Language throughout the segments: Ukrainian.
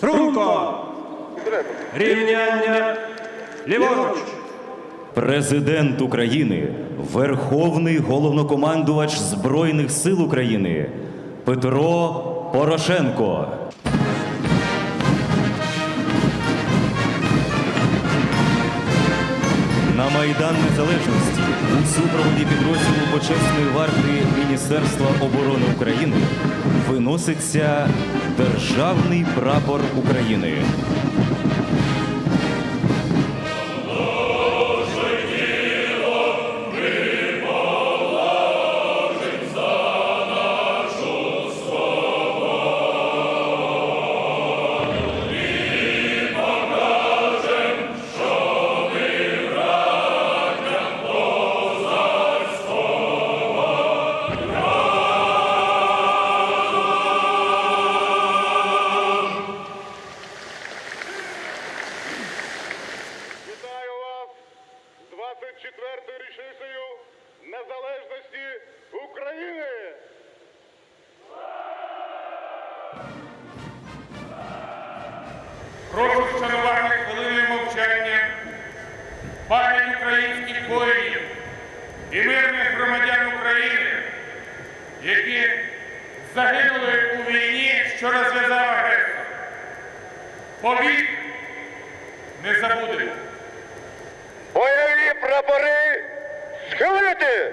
Струнко! Рівняння ліворуч! Президент України, Верховний головнокомандувач Збройних сил України Петро Порошенко. На Майдан Незалежності у супроводі підрозділу почесної варти Міністерства оборони України виноситься Державний прапор України. Прошу вшанувати хвилиною мовчання пам'ять українських воїнів і мирних громадян України, які загинули у війні, що розв'язав агресор. Повік не забудемо. Бойові прапори схилити!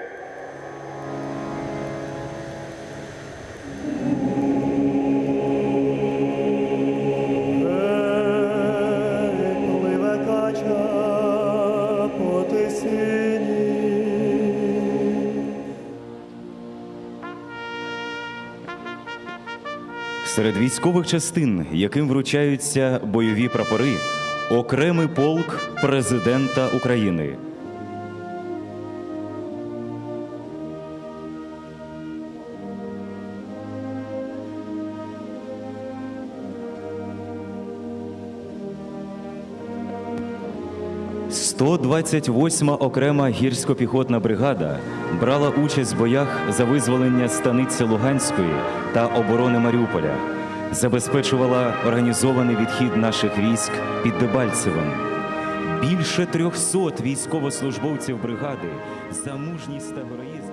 Серед військових частин, яким вручаються бойові прапори, окремий полк президента України. «128-ма окрема гірсько-піхотна бригада брала участь в боях за визволення станиці Луганської та оборони Маріуполя, забезпечувала організований відхід наших військ під Дебальцевим. Більше 300 військовослужбовців бригади за мужність та героїзм.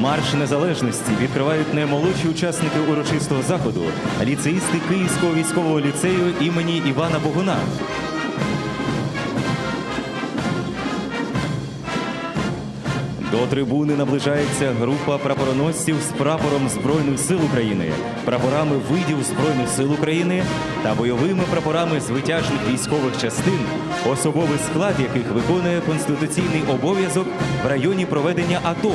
Марш незалежності відкривають наймолодші учасники урочистого заходу, ліцеїсти Київського військового ліцею імені Івана Богуна. До трибуни наближається група прапороносців з прапором Збройних сил України, прапорами видів Збройних сил України та бойовими прапорами з витяжних військових частин, особовий склад яких виконує конституційний обов'язок в районі проведення АТО.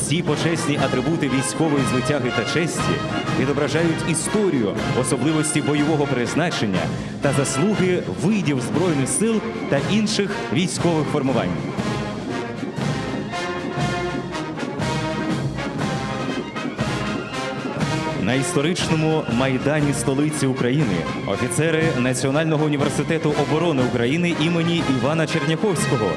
Ці почесні атрибути військової звитяги та честі відображають історію, особливості бойового призначення та заслуги видів збройних сил та інших військових формувань. На історичному майдані столиці України офіцери Національного університету оборони України імені Івана Черняховського,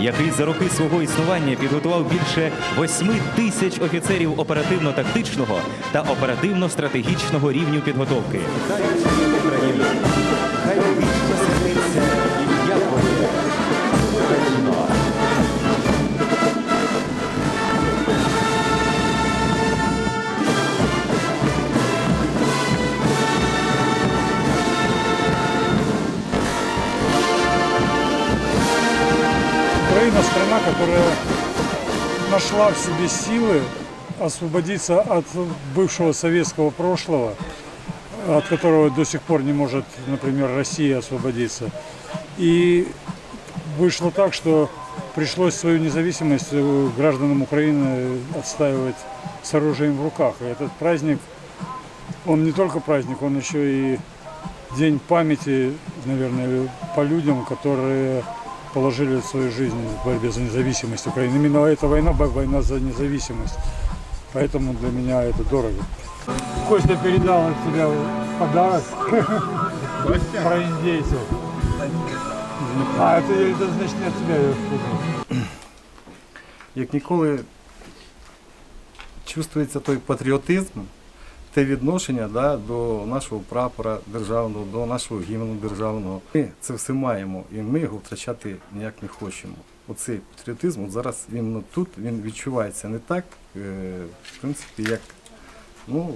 який за роки свого існування підготував більше 8 тисяч офіцерів оперативно-тактичного та оперативно-стратегічного рівню підготовки. Страна, которая нашла в себе силы освободиться от бывшего советского прошлого, от которого до сих пор не может, например, Россия освободиться. И вышло так, что пришлось свою независимость э, гражданам Украины отстаивать с оружием в руках. И этот праздник, он не только праздник, он еще и день памяти, наверное, по людям, которые положили свою жизнь в борьбе за независимость Украины. Именно эта война, бо- война за независимость. Поэтому для меня это дорого. Костя передал от тебя подарок про индейцев. А, это, это значит не от тебя, я откуда? як ніколи чувствується той патріотизм, те відношення да, до нашого прапора державного, до нашого гімну державного. Ми це все маємо, і ми його втрачати ніяк не хочемо. Оцей патріотизм от зараз він ну, тут він відчувається не так, е, в принципі, як ну,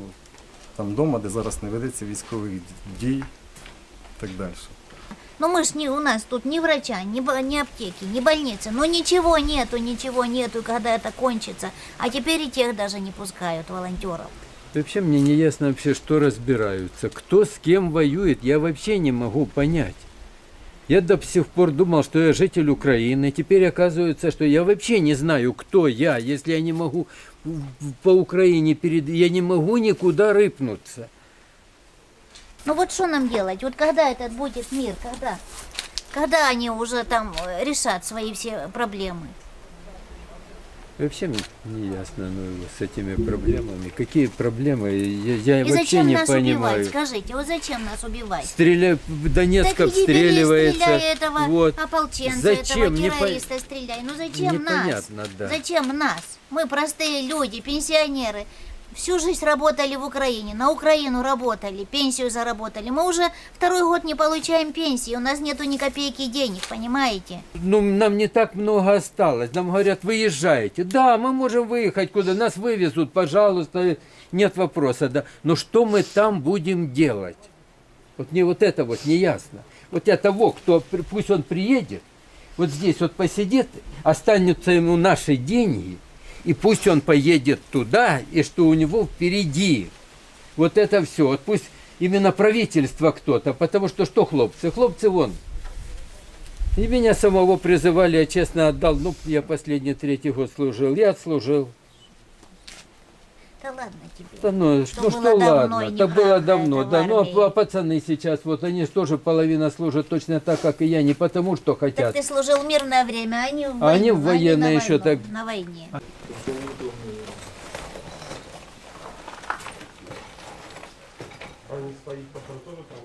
там вдома, де зараз не ведеться військових дій і так далі. Ну мы ж не у нас тут ни врача, ни, бо- ни аптеки, ни больницы. Ну ничего нету, ничего нету, когда это кончится. А теперь и тех даже не пускают волонтеров. Вообще мне не ясно вообще, что разбираются. Кто с кем воюет, я вообще не могу понять. Я до сих пор думал, что я житель Украины. Теперь оказывается, что я вообще не знаю, кто я, если я не могу по Украине перед... Я не могу никуда рыпнуться. Ну вот что нам делать? Вот когда этот будет мир, когда? Когда они уже там э, решат свои все проблемы? Вообще мне не ясно ну, с этими проблемами. Какие проблемы? Я, я И вообще зачем не нас понимаю. убивать? Скажите, вот зачем нас убивать? Стреляй, Донецк Так иди, обстреливается. стреляй этого вот. ополченца, Зачем? этого Не по- террориста стреляй. Ну зачем нас? Непонятно, да. Зачем нас? Мы простые люди, пенсионеры. Всю жизнь работали в Украине, на Украину работали, пенсию заработали. Мы уже второй год не получаем пенсии, у нас нету ни копейки денег, понимаете? Ну, нам не так много осталось. Нам говорят, выезжайте. Да, мы можем выехать куда. Нас вывезут, пожалуйста, нет вопроса. Да. Но что мы там будем делать? Вот мне вот это вот не ясно. Вот я того, кто, пусть он приедет, вот здесь вот посидит, останутся ему наши деньги, и пусть он поедет туда, и что у него впереди. Вот это все. Вот пусть именно правительство кто-то, потому что что хлопцы? Хлопцы вон, и меня самого призывали, я честно отдал. Ну, я последний третий год служил. Я отслужил. Ладно тебе. Да ну, Что ну было что давно, ладно, это было давно, да. Ну, а, а пацаны сейчас, вот они тоже половина служат точно так, как и я, не потому что Так хотят. ты служил в мирное время, а они в А они войну, в военное на еще войну, так. На войне. Они своих патруль тоже там.